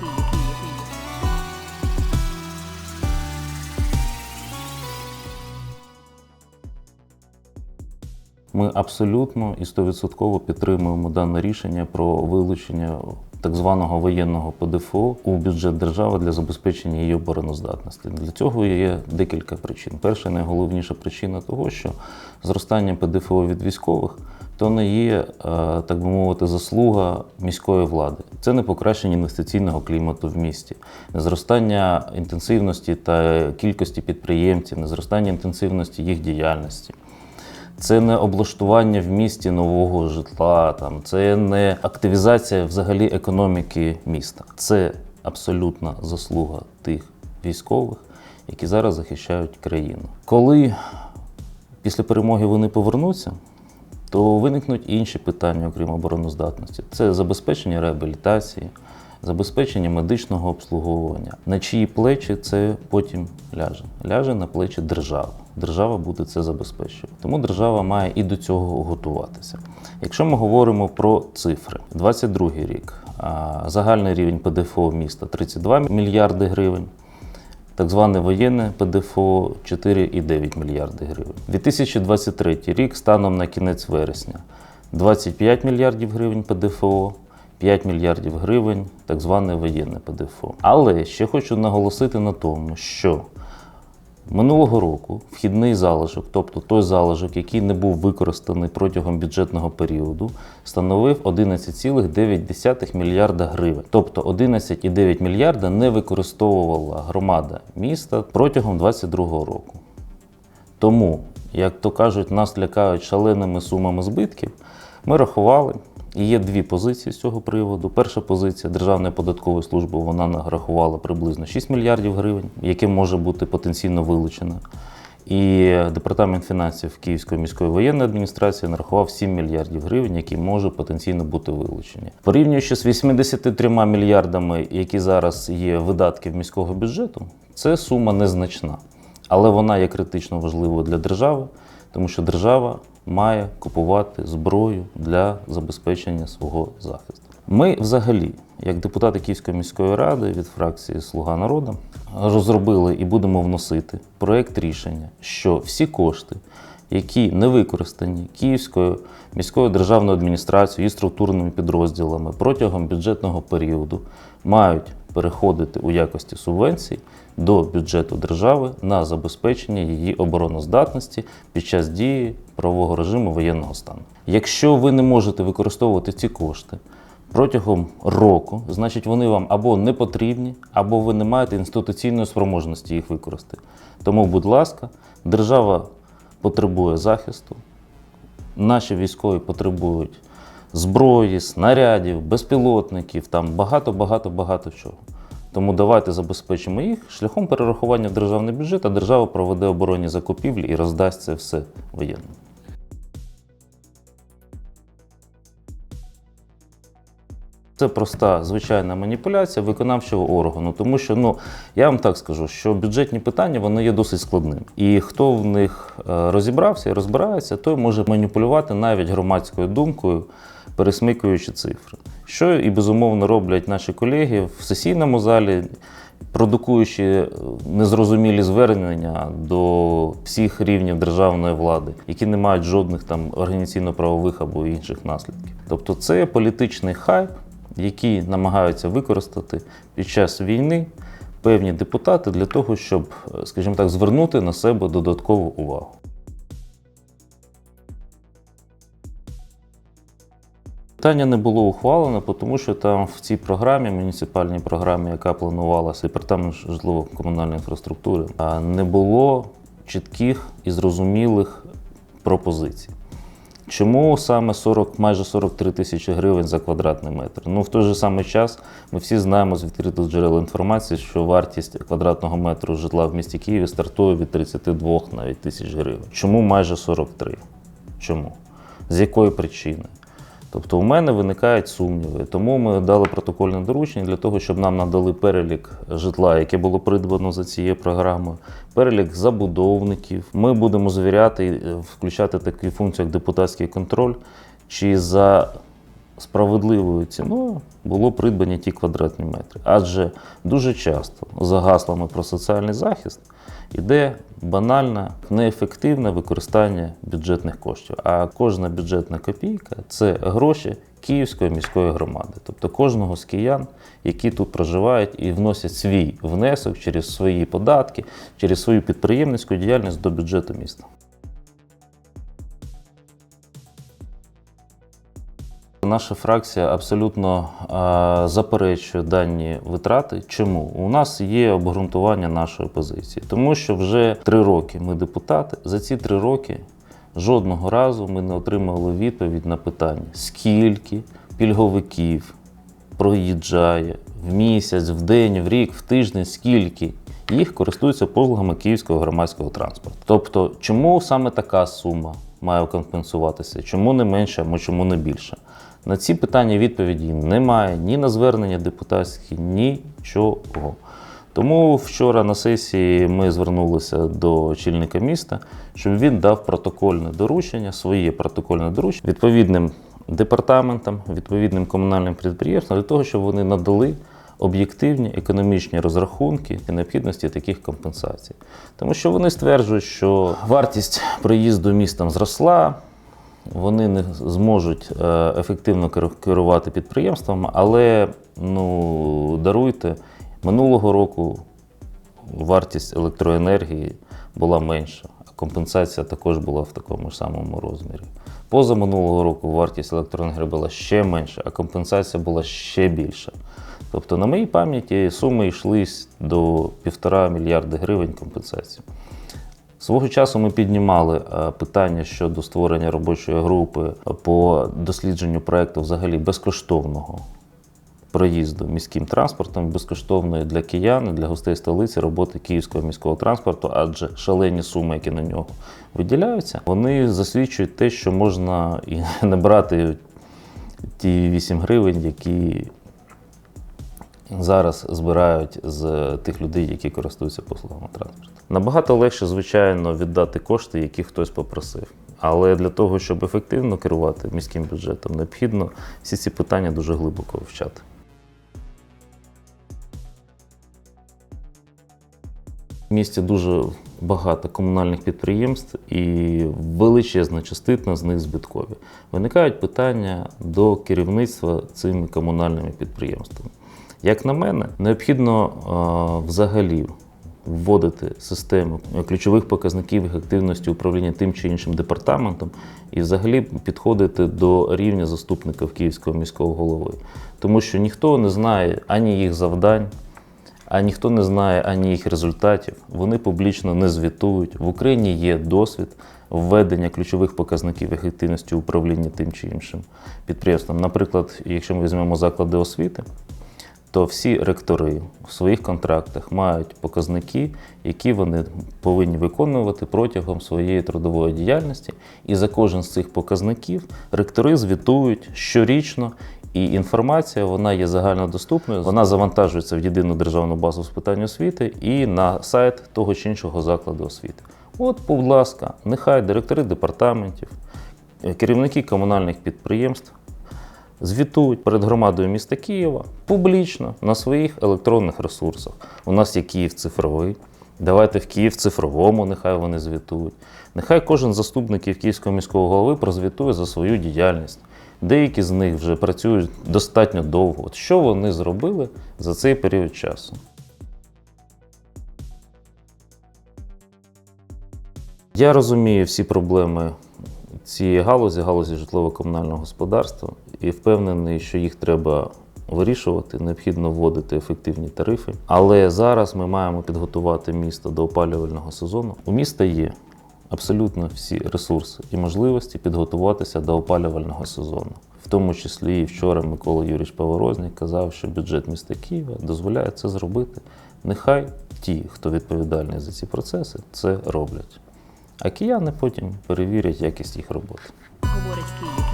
Київ. Ми абсолютно і стовідсотково підтримуємо дане рішення про вилучення так званого воєнного ПДФО у бюджет держави для забезпечення її обороноздатності. Для цього є декілька причин. Перша найголовніша причина того, що зростання ПДФО від військових то не є, е, так би мовити, заслуга міської влади. Це не покращення інвестиційного клімату в місті, не зростання інтенсивності та кількості підприємців, не зростання інтенсивності їх діяльності. Це не облаштування в місті нового житла, там це не активізація взагалі економіки міста. Це абсолютна заслуга тих військових, які зараз захищають країну. Коли після перемоги вони повернуться, то виникнуть інші питання, окрім обороноздатності. Це забезпечення реабілітації, забезпечення медичного обслуговування. На чиї плечі це потім ляже? Ляже на плечі держави. Держава буде це забезпечувати. Тому держава має і до цього готуватися. Якщо ми говоримо про цифри, 22 рік загальний рівень ПДФО міста 32 мільярди гривень. Так зване воєнне ПДФО 4,9 мільярди гривень. 2023 рік станом на кінець вересня 25 мільярдів гривень ПДФО, 5 мільярдів гривень так зване воєнне ПДФО. Але ще хочу наголосити на тому, що Минулого року вхідний залишок, тобто той залишок, який не був використаний протягом бюджетного періоду, становив 11,9 мільярда гривень. Тобто 11,9 мільярда не використовувала громада міста протягом 2022 року. Тому, як то кажуть, нас лякають шаленими сумами збитків, ми рахували. І є дві позиції з цього приводу. Перша позиція Державної податкової служби вона нарахувала приблизно 6 мільярдів гривень, яке може бути потенційно вилучено. І департамент фінансів Київської міської воєнної адміністрації нарахував 7 мільярдів гривень, які можуть потенційно бути вилучені. Порівнюючи з 83 мільярдами, які зараз є видатків міського бюджету, це сума незначна, але вона є критично важливою для держави, тому що держава має купувати зброю для забезпечення свого захисту. Ми, взагалі, як депутати Київської міської ради від фракції Слуга народу, розробили і будемо вносити проєкт рішення, що всі кошти, які не використані Київською міською державною адміністрацією і структурними підрозділами протягом бюджетного періоду, мають переходити у якості субвенцій до бюджету держави на забезпечення її обороноздатності під час дії правового режиму воєнного стану. Якщо ви не можете використовувати ці кошти протягом року, значить вони вам або не потрібні, або ви не маєте інституційної спроможності їх використати. Тому, будь ласка, держава потребує захисту, наші військові потребують зброї, снарядів, безпілотників, там багато, багато, багато чого. Тому давайте забезпечимо їх шляхом перерахування в державний бюджет, а держава проведе оборонні закупівлі і роздасть це все воєнним. Це проста звичайна маніпуляція виконавчого органу, тому що ну я вам так скажу, що бюджетні питання вони є досить складними. І хто в них е, розібрався і розбирається, той може маніпулювати навіть громадською думкою, пересмикуючи цифри. Що і безумовно роблять наші колеги в сесійному залі, продукуючи незрозумілі звернення до всіх рівнів державної влади, які не мають жодних там організаційно-правових або інших наслідків. Тобто це політичний хайп, який намагаються використати під час війни певні депутати для того, щоб, скажімо так, звернути на себе додаткову увагу. Питання не було ухвалено, тому що там в цій програмі, муніципальній програмі, яка планувалася департамент житлово-комунальної інфраструктури, не було чітких і зрозумілих пропозицій. Чому саме 40, майже 43 тисячі гривень за квадратний метр? Ну в той же самий час ми всі знаємо з відкритих джерел інформації, що вартість квадратного метру житла в місті Києві стартує від 32 навіть тисяч гривень. Чому майже 43? Чому? З якої причини? Тобто у мене виникають сумніви. Тому ми дали протокольне доручення для того, щоб нам надали перелік житла, яке було придбано за цією програмою, перелік забудовників. Ми будемо звіряти, е, включати таку функцію, як депутатський контроль, чи за справедливою ціною було придбані ті квадратні метри. Адже дуже часто за гаслами про соціальний захист іде банальне неефективне використання бюджетних коштів. А кожна бюджетна копійка це гроші Київської міської громади, тобто кожного з киян, які тут проживають і вносять свій внесок через свої податки, через свою підприємницьку діяльність до бюджету міста. Наша фракція абсолютно е, заперечує дані витрати. Чому? У нас є обґрунтування нашої позиції, тому що вже три роки ми депутати. За ці три роки жодного разу ми не отримали відповідь на питання, скільки пільговиків проїжджає в місяць, в день, в рік, в тиждень, скільки їх користуються послугами київського громадського транспорту. Тобто, чому саме така сума має компенсуватися? Чому не менше, або чому не більше? На ці питання відповіді немає ні на звернення депутатські, нічого. Тому вчора на сесії ми звернулися до очільника міста, щоб він дав протокольне доручення, своє протокольне доручення відповідним департаментам, відповідним комунальним підприємствам для того, щоб вони надали об'єктивні економічні розрахунки і необхідності таких компенсацій. Тому що вони стверджують, що вартість проїзду містом зросла, вони не зможуть е, ефективно керувати підприємством, але ну, даруйте, минулого року вартість електроенергії була менша, а компенсація також була в такому ж самому розмірі. Поза минулого року вартість електроенергії була ще менша, а компенсація була ще більша. Тобто, на моїй пам'яті суми йшли до півтора мільярда гривень компенсації. Свого часу ми піднімали е, питання щодо створення робочої групи по дослідженню проекту взагалі безкоштовного проїзду міським транспортом, безкоштовної для киян, для гостей столиці роботи київського міського транспорту, адже шалені суми, які на нього виділяються, вони засвідчують те, що можна і не брати ті 8 гривень, які зараз збирають з тих людей, які користуються послугами транспорту. Набагато легше, звичайно, віддати кошти, які хтось попросив. Але для того, щоб ефективно керувати міським бюджетом, необхідно всі ці питання дуже глибоко вивчати. В місті дуже багато комунальних підприємств і величезна частина з них збиткові. Виникають питання до керівництва цими комунальними підприємствами. Як на мене, необхідно е, взагалі вводити систему ключових показників ефективності управління тим чи іншим департаментом і взагалі підходити до рівня заступників Київського міського голови. Тому що ніхто не знає ані їх завдань, а ніхто не знає ані їх результатів. Вони публічно не звітують. В Україні є досвід введення ключових показників ефективності управління тим чи іншим підприємством. Наприклад, якщо ми візьмемо заклади освіти, то всі ректори в своїх контрактах мають показники, які вони повинні виконувати протягом своєї трудової діяльності. І за кожен з цих показників ректори звітують щорічно. І інформація вона є загальнодоступною. Вона завантажується в єдину державну базу з питань освіти і на сайт того чи іншого закладу освіти. От, будь ласка, нехай директори департаментів, керівники комунальних підприємств звітують перед громадою міста Києва публічно на своїх електронних ресурсах. У нас є Київ цифровий. Давайте в Київ цифровому, нехай вони звітують. Нехай кожен заступник Київського міського голови прозвітує за свою діяльність. Деякі з них вже працюють достатньо довго. От що вони зробили за цей період часу? Я розумію всі проблеми цієї галузі, галузі житлово-комунального господарства, і впевнений, що їх треба вирішувати, необхідно вводити ефективні тарифи. Але зараз ми маємо підготувати місто до опалювального сезону. У міста є абсолютно всі ресурси і можливості підготуватися до опалювального сезону. В тому числі і вчора Микола Юрійович Поворозник казав, що бюджет міста Києва дозволяє це зробити. Нехай ті, хто відповідальний за ці процеси, це роблять. А кияни потім перевірять якість їх роботи. Говорить Київ.